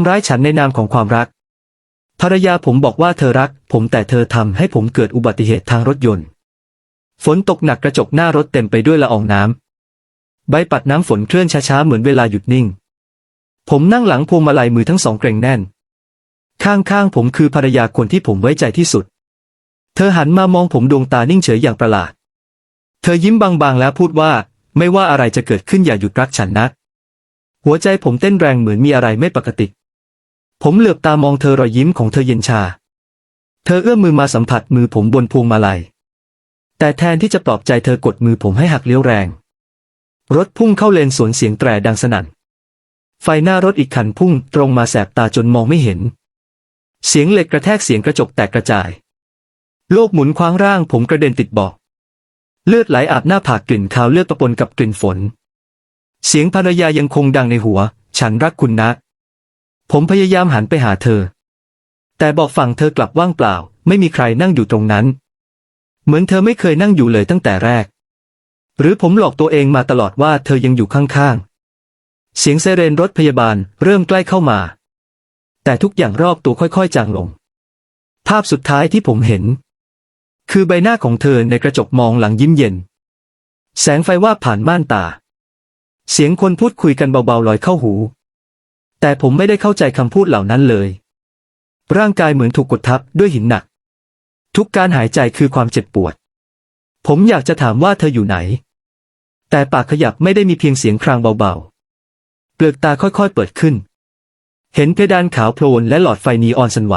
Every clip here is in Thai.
ำร้ายฉันในนามของความรัก ภรรยาผมบอกว่าเธอรัก ผมแต่เธอทำให้ผมเกิดอุบัติเหตุทางรถยนต์ ฝนตกหนักกระจกหน้ารถเต็มไปด้วยละอองน้ำ ใบปัดน้ำฝนเคลื่อนช้าๆเหมือนเวลาหยุดนิ่ง ผมนั่งหลังพวงมาลัยมือทั้งสองเกร็งแน่น ข้างๆผมคือภรรยาคนที่ผมไว้ใจที่สุด เธอหันมามองผมดวงตานิ่งเฉยอย่างประหลาด เธอยิ้มบางๆแล้วพูดว่า ไม่ว่าอะไรจะเกิดขึ้นอย่าหยุดรักฉันนะหัวใจผมเต้นแรงเหมือนมีอะไรไม่ปกติ ผมเหลือบตามองเธอรอยยิ้มของเธอเย็นชา เธอเอื้อมมือมาสัมผัสมือผมบนพวงมาลัย แต่แทนที่จะปลอบใจเธอกดมือผมให้หักเลี้ยวแรง รถพุ่งเข้าเลนสวนเสียงแตรดังสนั่น ไฟหน้ารถอีกคันพุ่งตรงมาแสบตาจนมองไม่เห็น เสียงเหล็กกระแทกเสียงกระจกแตกกระจาย โลกหมุนคว้างร่างผมกระเด็นติดบาะเลือดไหลอาบหน้าผากกลิ่นคาวเลือดปะปนกับกลิ่นฝน เสียงภรรยายังคงดังในหัว ฉันรักคุณนะ ผมพยายามหันไปหาเธอ แต่บอกฝั่งเธอกลับว่างเปล่า ไม่มีใครนั่งอยู่ตรงนั้น เหมือนเธอไม่เคยนั่งอยู่เลยตั้งแต่แรก หรือผมหลอกตัวเองมาตลอดว่าเธอยังอยู่ข้างๆ เสียงไซเรนรถพยาบาลเริ่มใกล้เข้ามา แต่ทุกอย่างรอบตัวค่อยๆ จางลง ภาพสุดท้ายที่ผมเห็น คือใบหน้าของเธอในกระจกมองหลังยิ้มเย็น แสงไฟว่าบผ่านม่านตา เสียงคนพูดคุยกันเบาๆลอยเข้าหู แต่ผมไม่ได้เข้าใจคำพูดเหล่านั้นเลย ร่างกายเหมือนถูกกดทับด้วยหินหนัก ทุกการหายใจคือความเจ็บปวด ผมอยากจะถามว่าเธออยู่ไหน แต่ปากขยับไม่ได้มีเพียงเสียงครางเบาๆ เปลือกตาค่อยๆเปิดขึ้น เห็นเพดานขาวโพลนและหลอดไฟนีออนสันไหว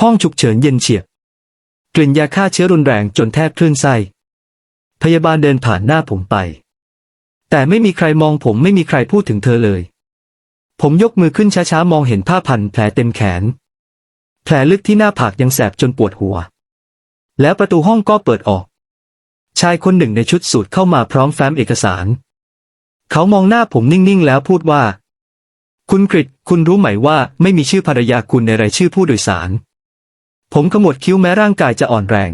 ห้องฉุกเฉินเย็นเฉียบ กลิ่นยาฆ่าเชื้อรุนแรงจนแทบคลื่นไส้ พยาบาลเดินผ่านหน้าผมไป แต่ไม่มีใครมองผมไม่มีใครพูดถึงเธอเลย ผมยกมือขึ้นช้าๆ มองเห็นผ้าพันแผลเต็มแขน แผลลึกที่หน้าผากยังแสบจนปวดหัว แล้วประตูห้องก็เปิดออก ชายคนหนึ่งในชุดสูทเข้ามาพร้อมแฟ้มเอกสาร เขามองหน้าผมนิ่งๆ แล้วพูดว่า คุณกริดคุณรู้ไหมว่าไม่มีชื่อภรรยาคุณในรายชื่อผู้โดยสาร ผมขมวดคิ้วแม้ร่างกายจะอ่อนแรง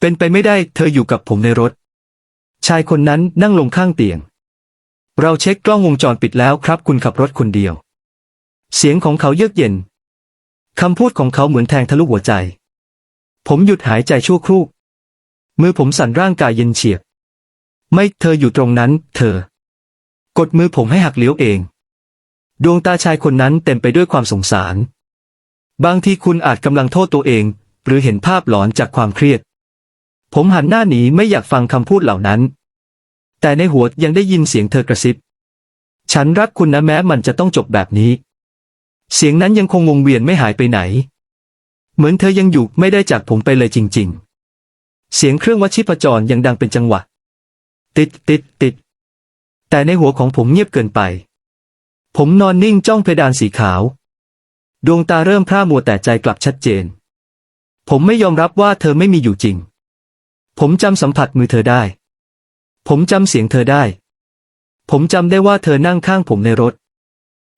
เป็นไปไม่ได้ เธออยู่กับผมในรถ ชายคนนั้นนั่งลงข้างเตียง เราเช็คกล้องวงจรปิดแล้วครับคุณขับรถคนเดียว เสียงของเขาเยือกเย็น คำพูดของเขาเหมือนแทงทะลุหัวใจ ผมหยุดหายใจชั่วครู่ มือผมสั่นร่างกายเย็นเฉียบ ไม่เธออยู่ตรงนั้น เธอ กดมือผมให้หักเลี้ยวเอง ดวงตาชายคนนั้นเต็มไปด้วยความสงสาร บางทีคุณอาจกำลังโทษตัวเอง หรือเห็นภาพหลอนจากความเครียด ผมหันหน้าหนีไม่อยากฟังคำพูดเหล่านั้น แต่ในหัวยังได้ยินเสียงเธอกระซิบ ฉันรักคุณนะแม้มันจะต้องจบแบบนี้ เสียงนั้นยังคงวงเวียนไม่หายไปไหน เหมือนเธอยังอยู่ไม่ได้จากผมไปเลยจริง ๆ เสียงเครื่องวัดชีพจรยังดังเป็นจังหวะ ติดติดติด แต่ในหัวของผมเงียบเกินไป ผมนอนนิ่งจ้องเพดานสีขาว ดวงตาเริ่มพร่ามัวแต่ใจกลับชัดเจน ผมไม่ยอมรับว่าเธอไม่มีอยู่จริง ผมจำสัมผัสมือเธอได้ ผมจำเสียงเธอได้ ผมจำได้ว่าเธอนั่งข้างผมในรถ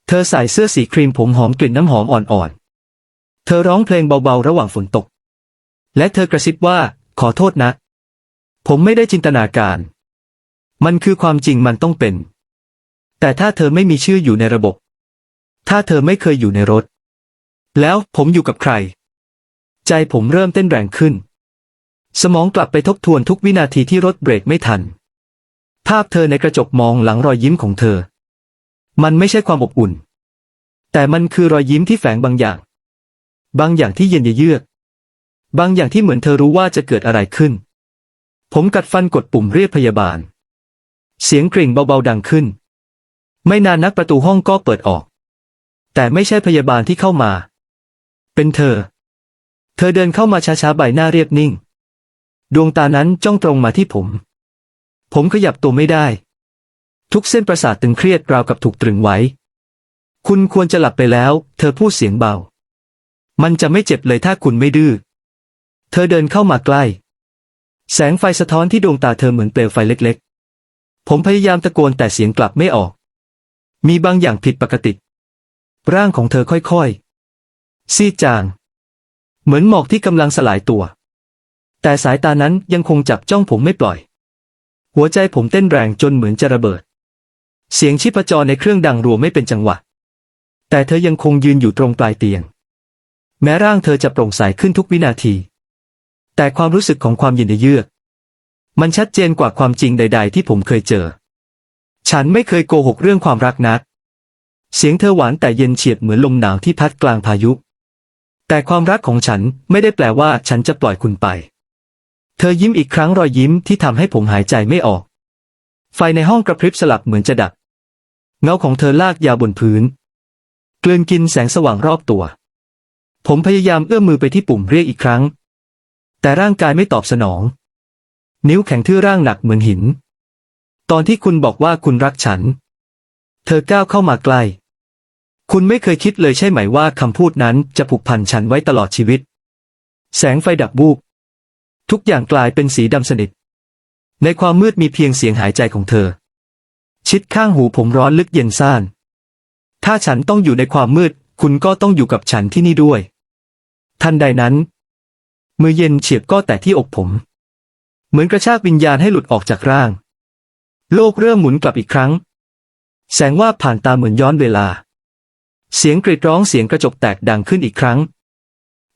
เธอใส่เสื้อสีครีมผมหอมกลิ่นน้ำหอมอ่อนๆ เธอร้องเพลงเบาๆ ระหว่างฝนตก และเธอกระซิบว่า ขอโทษนะ ผมไม่ได้จินตนาการ มันคือความจริงมันต้องเป็น แต่ถ้าเธอไม่มีชื่ออยู่ในระบบ ถ้าเธอไม่เคยอยู่ในรถ แล้วผมอยู่กับใคร ใจผมเริ่มเต้นแรงขึ้น สมองกลับไปทบทวนทุกวินาทีที่รถเบรกไม่ทัน ภาพเธอในกระจกมองหลังรอยยิ้มของเธอ มันไม่ใช่ความอบอุ่น แต่มันคือรอยยิ้มที่แฝงบางอย่าง บางอย่างที่เย็นเยือก บางอย่างที่เหมือนเธอรู้ว่าจะเกิดอะไรขึ้น ผมกัดฟันกดปุ่มเรียกพยาบาล เสียงกริ่งเบาๆดังขึ้น ไม่นานนักประตูห้องก็เปิดออก แต่ไม่ใช่พยาบาลที่เข้ามา เป็นเธอ เธอเดินเข้ามาช้าๆใบหน้าเรียบนิ่ง ดวงตานั้นจ้องตรงมาที่ผม ผมขยับตัวไม่ได้ ทุกเส้นประสาทตึงเครียดราวกับถูกตรึงไว้ คุณควรจะหลับไปแล้ว เธอพูดเสียงเบา มันจะไม่เจ็บเลยถ้าคุณไม่ดื้อ เธอเดินเข้ามาใกล้ แสงไฟสะท้อนที่ดวงตาเธอเหมือนเปลวไฟเล็กๆ ผมพยายามตะโกนแต่เสียงกลับไม่ออก มีบางอย่างผิดปกติ ร่างของเธอค่อยๆ ซีดจาง เหมือนหมอกที่กำลังสลายตัว แต่สายตานั้นยังคงจับจ้องผมไม่ปล่อย หัวใจผมเต้นแรงจนเหมือนจะระเบิด เสียงชีพจรในเครื่องดังรัวไม่เป็นจังหวะ แต่เธอยังคงยืนอยู่ตรงปลายเตียง แม้ร่างเธอจะโปร่งใสขึ้นทุกวินาที แต่ความรู้สึกของความย็นเยือก มันชัดเจนกว่าความจริงใด ๆ ที่ผมเคยเจอ ฉันไม่เคยโกหกเรื่องความรักนัก เสียงเธอหวานแต่เย็นเฉียบเหมือนลมหนาวที่พัดกลางพายุ แต่ความรักของฉันไม่ได้แปลว่าฉันจะปล่อยคุณไป เธอยิ้มอีกครั้งรอยยิ้มที่ทำให้ผมหายใจไม่ออก ไฟในห้องกระพริบสลับเหมือนจะดับ เงาของเธอลากยาวบนพื้น กลืนกินแสงสว่างรอบตัว ผมพยายามเอื้อมมือไปที่ปุ่มเรียกอีกครั้ง แต่ร่างกายไม่ตอบสนอง นิ้วแข็งทื่อร่างหนักเหมือนหิน ตอนที่คุณบอกว่าคุณรักฉัน เธอก้าวเข้ามาใกล้ คุณไม่เคยคิดเลยใช่ไหมว่าคำพูดนั้นจะผูกพันฉันไว้ตลอดชีวิต แสงไฟดับบูบ ทุกอย่างกลายเป็นสีดำสนิท ในความมืดมีเพียงเสียงหายใจของเธอ ชิดข้างหูผมร้อนลึกเย็นซ่าน ถ้าฉันต้องอยู่ในความมืด คุณก็ต้องอยู่กับฉันที่นี่ด้วย ทันใดนั้น มือเย็นเฉียบก็แต่ที่อกผม เหมือนกระชากวิญญาณให้หลุดออกจากร่าง โลกเริ่มหมุนกลับอีกครั้ง แสงว่าผ่านตาเหมือนย้อนเวลา เสียงกรีดร้องเสียงกระจกแตกดังขึ้นอีกครั้ง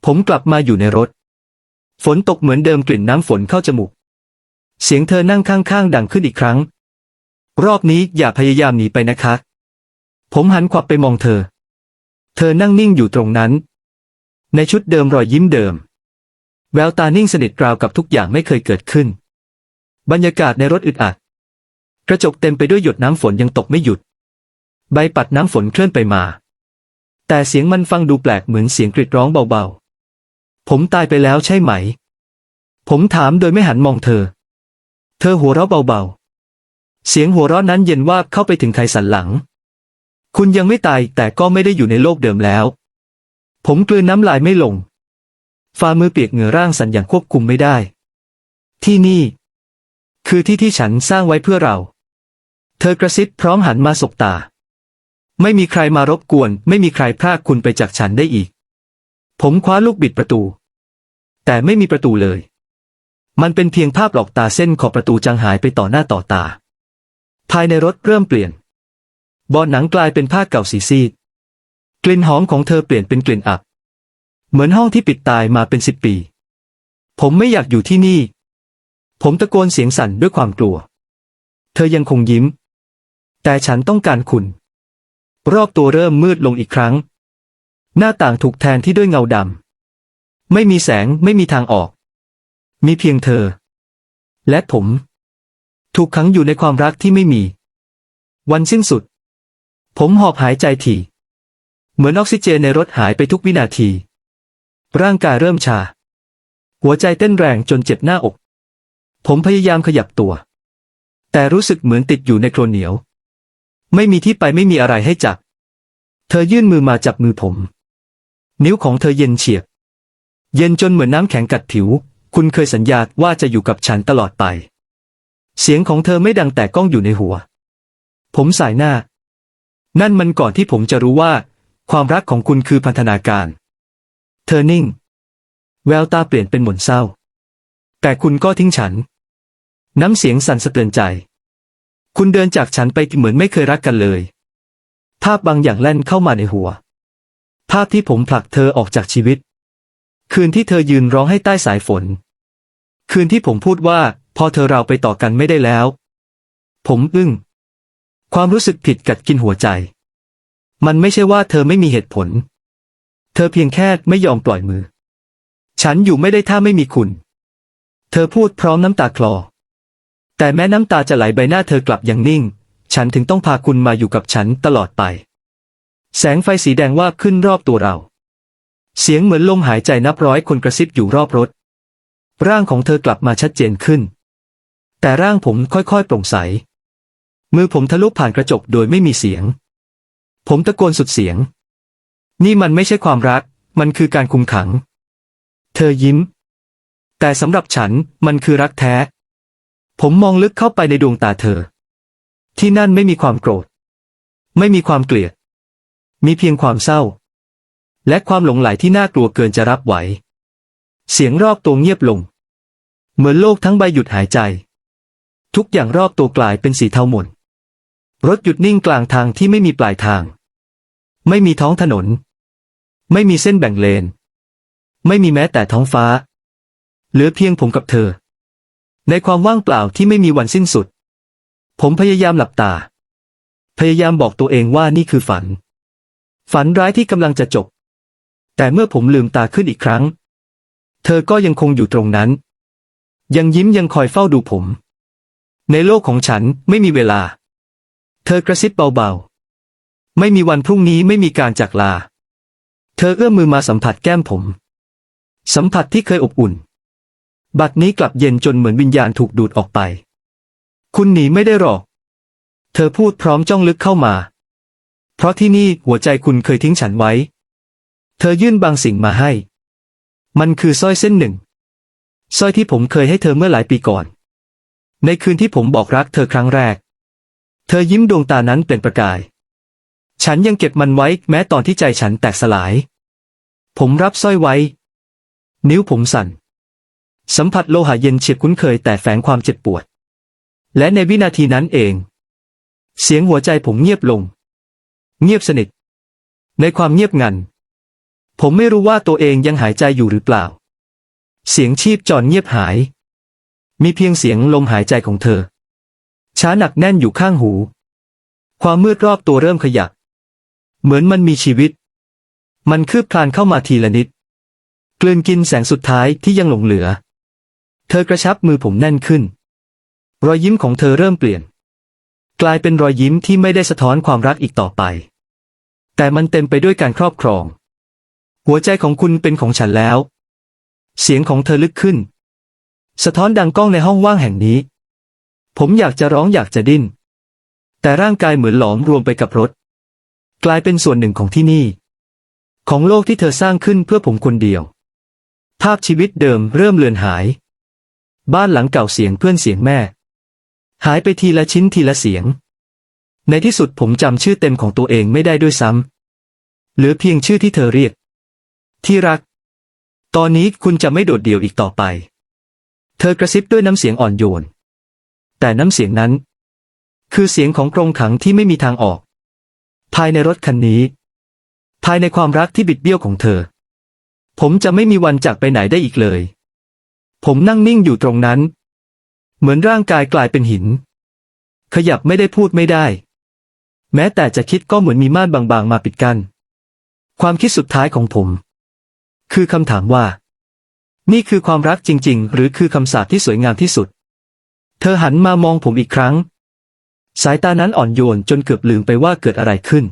ผมกลับมาอยู่ในรถ ฝนตกเหมือนเดิมกลิ่นน้ำฝนเข้าจมูก เสียงเธอนั่งข้างๆ ดังขึ้นอีกครั้ง รอบนี้อย่าพยายามหนีไปนะคะ ผมหันขวับไปมองเธอ เธอนั่งนิ่งอยู่ตรงนั้น ในชุดเดิมรอยยิ้มเดิม แววตานิ่งสนิทราวกับทุกอย่างไม่เคยเกิดขึ้น บรรยากาศในรถอึดอัด กระจกเต็มไปด้วยหยดน้ำฝนยังตกไม่หยุด ใบปัดน้ำฝนเคลื่อนไปมา แต่เสียงมันฟังดูแปลกเหมือนเสียงกรีดร้องเบาๆ ผมตายไปแล้วใช่ไหม ผมถามโดยไม่หันมองเธอ เธอหัวเราะเบาๆ เสียงหัวเราะนั้นเย็นวาบเข้าไปถึงไขสันหลัง คุณยังไม่ตายแต่ก็ไม่ได้อยู่ในโลกเดิมแล้ว ผมกลืนน้ำลายไม่ลง ฝ่ามือเปียกเหงื่อร่างสั่นอย่างควบคุมไม่ได้ ที่นี่ คือที่ที่ฉันสร้างไว้เพื่อเรา เธอกระซิบพร้อมหันมาสบตา ไม่มีใครมารบกวน ไม่มีใครพรากคุณไปจากฉันได้อีก ผมคว้าลูกบิดประตู แต่ไม่มีประตูเลย มันเป็นเพียงภาพหลอกตาเส้นขอบประตูจางหายไปต่อหน้าต่อตา ภายในรถเริ่มเปลี่ยนเบาะหนังกลายเป็นผ้าเก่าสีซีด กลิ่นหอมของเธอเปลี่ยนเป็นกลิ่นอับ เหมือนห้องที่ปิดตายมาเป็นสิบปี ผมไม่อยากอยู่ที่นี่ ผมตะโกนเสียงสั่นด้วยความกลัว เธอยังคงยิ้ม แต่ฉันต้องการคุณ รอบตัวเริ่มมืดลงอีกครั้ง หน้าต่างถูกแทนที่ด้วยเงาดำ ไม่มีแสงไม่มีทางออก มีเพียงเธอ และผม ถูกขังอยู่ในความรักที่ไม่มี วันสิ้นสุด ผมหอบหายใจถี่ เหมือนออกซิเจนในรถหายไปทุกวินาที ร่างกายเริ่มชา หัวใจเต้นแรงจนเจ็บหน้าอก ผมพยายามขยับตัว แต่รู้สึกเหมือนติดอยู่ในโคลนเหนียว ไม่มีที่ไปไม่มีอะไรให้จับ เธอยื่นมือมาจับมือผม นิ้วของเธอเย็นเฉียบ เย็นจนเหมือนน้ำแข็งกัดผิว คุณเคยสัญญาว่าจะอยู่กับฉันตลอดไป เสียงของเธอไม่ดังแต่ก้องอยู่ในหัว ผมสายหน้า นั่นมันก่อนที่ผมจะรู้ว่า ความรักของคุณคือพันธนาการ เธอนิ่ง แววตาเปลี่ยนเป็นหม่นเศร้า แต่คุณก็ทิ้งฉัน น้ำเสียงสั่นสะเทือนใจ คุณเดินจากฉันไปเหมือนไม่เคยรักกันเลย ภาพบางอย่างแล่นเข้ามาในหัว ภาพที่ผมผลักเธอออกจากชีวิต คืนที่เธอยืนร้องให้ใต้สายฝน คืนที่ผมพูดว่า พอเธอเราไปต่อกันไม่ได้แล้ว ผมอึ้ง ความรู้สึกผิดกัดกินหัวใจ มันไม่ใช่ว่าเธอไม่มีเหตุผล เธอเพียงแค่ไม่ยอมปล่อยมือ ฉันอยู่ไม่ได้ถ้าไม่มีคุณ เธอพูดพร้อมน้ำตาคลอ แต่แม้น้ำตาจะไหลใบหน้าเธอกลับอย่างนิ่ง ฉันถึงต้องพาคุณมาอยู่กับฉันตลอดไป แสงไฟสีแดงว่าบขึ้นรอบตัวเรา เสียงเหมือนลมหายใจนับร้อยคนกระซิบอยู่รอบรถ ร่างของเธอกลับมาชัดเจนขึ้น แต่ร่างผมค่อยๆโปร่งใส มือผมทะลุผ่านกระจกโดยไม่มีเสียง ผมตะโกนสุดเสียง นี่มันไม่ใช่ความรัก มันคือการคุมขัง เธอยิ้ม แต่สำหรับฉันมันคือรักแท้ ผมมองลึกเข้าไปในดวงตาเธอ ที่นั่นไม่มีความโกรธ ไม่มีความเกลียด มีเพียงความเศร้า และความหลงไหลที่น่ากลัวเกินจะรับไหว เสียงรอบตัวเงียบลง เหมือนโลกทั้งใบหยุดหายใจ ทุกอย่างรอบตัวกลายเป็นสีเทาหม่นรถหยุดนิ่งกลางทางที่ไม่มีปลายทาง ไม่มีท้องถนน ไม่มีเส้นแบ่งเลน ไม่มีแม้แต่ท้องฟ้า เหลือเพียงผมกับเธอ ในความว่างเปล่าที่ไม่มีวันสิ้นสุด ผมพยายามหลับตา พยายามบอกตัวเองว่านี่คือฝัน ฝันร้ายที่กำลังจะจบ แต่เมื่อผมลืมตาขึ้นอีกครั้ง เธอก็ยังคงอยู่ตรงนั้น ยังยิ้มยังคอยเฝ้าดูผม ในโลกของฉันไม่มีเวลา เธอกระซิบเบาๆ ไม่มีวันพรุ่งนี้ไม่มีการจากลา เธอเอื้อมมือมาสัมผัสแก้มผม สัมผัสที่เคยอบอุ่น บัดนี้กลับเย็นจนเหมือนวิญญาณถูกดูดออกไป คุณหนีไม่ได้หรอก เธอพูดพร้อมจ้องลึกเข้ามา เพราะที่นี่หัวใจคุณเคยทิ้งฉันไว้ เธอยื่นบางสิ่งมาให้ มันคือสร้อยเส้นหนึ่งสร้อยที่ผมเคยให้เธอเมื่อหลายปีก่อน ในคืนที่ผมบอกรักเธอครั้งแรก เธอยิ้มดวงตานั้นเปล่งประกาย ฉันยังเก็บมันไว้แม้ตอนที่ใจฉันแตกสลาย ผมรับสร้อยไว้ นิ้วผมสั่น สัมผัสโลหะเย็นเฉียบคุ้นเคยแต่แฝงความเจ็บปวด และในวินาทีนั้นเอง เสียงหัวใจผมเงียบลง เงียบสนิท ในความเงียบงัน ผมไม่รู้ว่าตัวเองยังหายใจอยู่หรือเปล่า เสียงชีพจรเงียบหาย มีเพียงเสียงลมหายใจของเธอ ช้าหนักแน่นอยู่ข้างหู ความมืดรอบตัวเริ่มขยับ เหมือนมันมีชีวิต มันคืบคลานเข้ามาทีละนิด กลืนกินแสงสุดท้ายที่ยังหลงเหลือ เธอกระชับมือผมแน่นขึ้น รอยยิ้มของเธอเริ่มเปลี่ยน กลายเป็นรอยยิ้มที่ไม่ได้สะท้อนความรักอีกต่อไป แต่มันเต็มไปด้วยการครอบครอง หัวใจของคุณเป็นของฉันแล้ว เสียงของเธอลึกขึ้น สะท้อนดังก้องในห้องว่างแห่งนี้ ผมอยากจะร้องอยากจะดิ้น แต่ร่างกายเหมือนหลอมรวมไปกับรถ กลายเป็นส่วนหนึ่งของที่นี่ ของโลกที่เธอสร้างขึ้นเพื่อผมคนเดียว ภาพชีวิตเดิมเริ่มเลือนหาย บ้านหลังเก่าเสียงเพื่อนเสียงแม่ หายไปทีละชิ้นทีละเสียงในที่สุดผมจำชื่อเต็มของตัวเองไม่ได้ด้วยซ้ำ เหลือเพียงชื่อที่เธอเรียก ที่รัก ตอนนี้คุณจะไม่โดดเดี่ยวอีกต่อไป เธอกระซิบด้วยน้ำเสียงอ่อนโยน แต่น้ำเสียงนั้น คือเสียงของกรงขังที่ไม่มีทางออก ภายในรถคันนี้ ภายในความรักที่บิดเบี้ยวของเธอ ผมจะไม่มีวันจากไปไหนได้อีกเลย ผมนั่งนิ่งอยู่ตรงนั้น เหมือนร่างกายกลายเป็นหิน ขยับไม่ได้พูดไม่ได้ แม้แต่จะคิดก็เหมือนมีม่านบางๆ มาปิดกัน้น ความคิดสุดท้ายของผม คือคำถามว่า นี่คือความรักจริง ๆ หรือคือคำสาปที่สวยงามที่สุด เธอหันมามองผมอีกครั้ง สายตานั้นอ่อนโยนจนเกือบลืมไปว่าเกิดอะไรขึ้น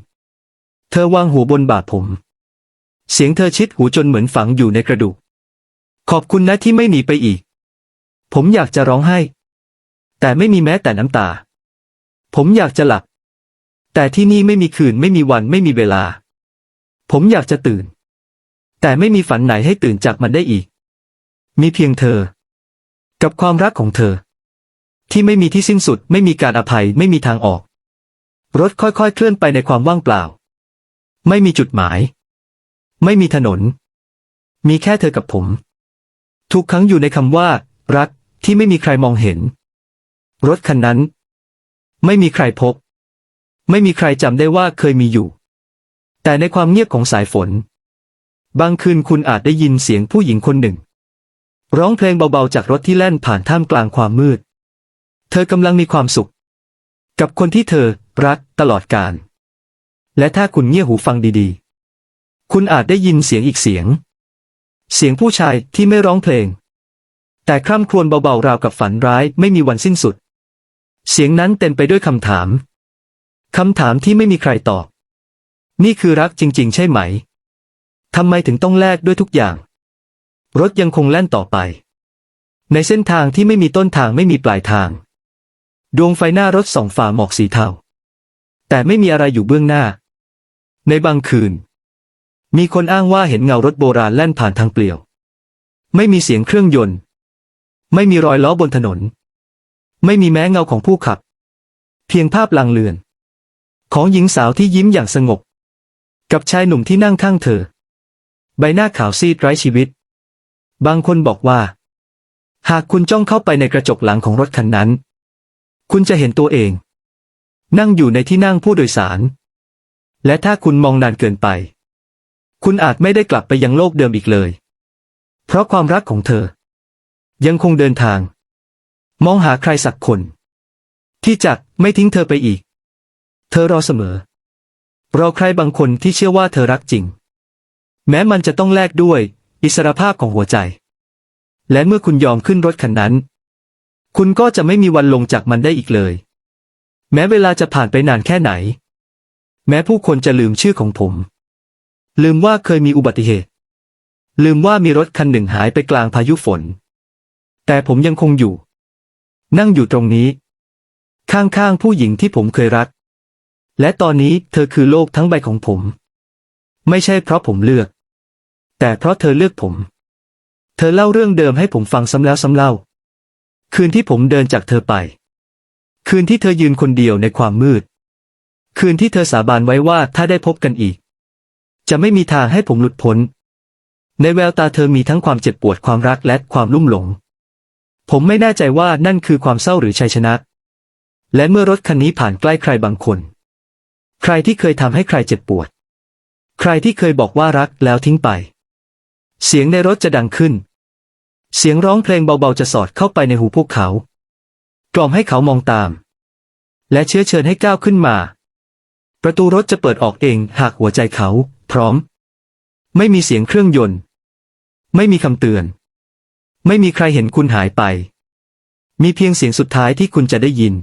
เธอวางหัวบนบ่าผม เสียงเธอชิดหูจนเหมือนฝังอยู่ในกระดูก ขอบคุณนะที่ไม่หนีไปอีก ผมอยากจะร้องไห้ แต่ไม่มีแม้แต่น้ำตา ผมอยากจะหลับ แต่ที่นี่ไม่มีคืนไม่มีวันไม่มีเวลา ผมอยากจะตื่น แต่ไม่มีฝันไหนให้ตื่นจากมันได้อีก มีเพียงเธอ กับความรักของเธอ ที่ไม่มีที่สิ้นสุด ไม่มีการอภัย ไม่มีทางออก รถค่อยๆ เคลื่อนไปในความว่างเปล่า ไม่มีจุดหมาย ไม่มีถนน มีแค่เธอกับผม ทุกครั้งอยู่ในคำว่า รักที่ไม่มีใครมองเห็น รถคันนั้น ไม่มีใครพบ ไม่มีใครจำได้ว่าเคยมีอยู่ แต่ในความเงียบของสายฝน บางคืนคุณอาจได้ยินเสียงผู้หญิงคนหนึ่ง ร้องเพลงเบาๆจากรถที่แล่นผ่านท่ามกลางความมืด เธอกำลังมีความสุข กับคนที่เธอรักตลอดกาลและถ้าคุณเงี่ยหูฟังดีๆ คุณอาจได้ยินเสียงอีกเสียง เสียงผู้ชายที่ไม่ร้องเพลง แต่คร่ำครวญเบาๆราวกับฝันร้ายไม่มีวันสิ้นสุด เสียงนั้นเต็มไปด้วยคำถาม คำถามที่ไม่มีใครตอบ นี่คือรักจริง ๆ ใช่ไหม ทำไมถึงต้องแลกด้วยทุกอย่าง รถยังคงแล่นต่อไป ในเส้นทางที่ไม่มีต้นทางไม่มีปลายทาง ดวงไฟหน้ารถส่องฝ่าหมอกสีเทา แต่ไม่มีอะไรอยู่เบื้องหน้า ในบางคืน มีคนอ้างว่าเห็นเงารถโบราณแล่นผ่านทางเปลี่ยว ไม่มีเสียงเครื่องยนต์ ไม่มีรอยล้อบนถนน ไม่มีแม้เงาของผู้ขับ เพียงภาพลางเลือน ของหญิงสาวที่ยิ้มอย่างสงบ กับชายหนุ่มที่นั่งข้างเธอ ใบหน้าขาวซีดไร้ชีวิต บางคนบอกว่า หากคุณจ้องเข้าไปในกระจกหลังของรถคันนั้น คุณจะเห็นตัวเอง นั่งอยู่ในที่นั่งผู้โดยสาร และถ้าคุณมองนานเกินไป คุณอาจไม่ได้กลับไปยังโลกเดิมอีกเลย เพราะความรักของเธอ ยังคงเดินทาง มองหาใครสักคน ที่จะไม่ทิ้งเธอไปอีก เธอรอเสมอ เรอใครบางคนที่เชื่อว่าเธอรักจริง แม้มันจะต้องแลกด้วย อิสรภาพของหัวใจ และเมื่อคุณยอมขึ้นรถคันนั้น คุณก็จะไม่มีวันลงจากมันได้อีกเลย แม้เวลาจะผ่านไปนานแค่ไหน แม้ผู้คนจะลืมชื่อของผม ลืมว่าเคยมีอุบัติเหตุ ลืมว่ามีรถคันหนึ่งหายไปกลางพายุฝน แต่ผมยังคงอยู่ นั่งอยู่ตรงนี้ ข้างๆผู้หญิงที่ผมเคยรัก และตอนนี้เธอคือโลกทั้งใบของผม ไม่ใช่เพราะผมเลือก แต่เพราะเธอเลือกผม เธอเล่าเรื่องเดิมให้ผมฟังซ้ำแล้วซ้ำเล่า คืนที่ผมเดินจากเธอไป คืนที่เธอยืนคนเดียวในความมืด คืนที่เธอสาบานไว้ว่าถ้าได้พบกันอีก จะไม่มีทางให้ผมหลุดพ้น ในแววตาเธอมีทั้งความเจ็บปวดความรักและความลุ่มหลง ผมไม่แน่ใจว่านั่นคือความเศร้าหรือชัยชนะ และเมื่อรถคันนี้ผ่านใกล้ใครบางคน ใครที่เคยทำให้ใครเจ็บปวด ใครที่เคยบอกว่ารักแล้วทิ้งไป เสียงในรถจะดังขึ้น เสียงร้องเพลงเบาๆจะสอดเข้าไปในหูพวกเขา กล่อมให้เขามองตาม และเชื้อเชิญให้ก้าวขึ้นมา ประตูรถจะเปิดออกเองหากหัวใจเขา พร้อม ไม่มีเสียงเครื่องยนต์ ไม่มีคำเตือน ไม่มีใครเห็นคุณหายไป มีเพียงเสียงสุดท้ายที่คุณจะได้ยิน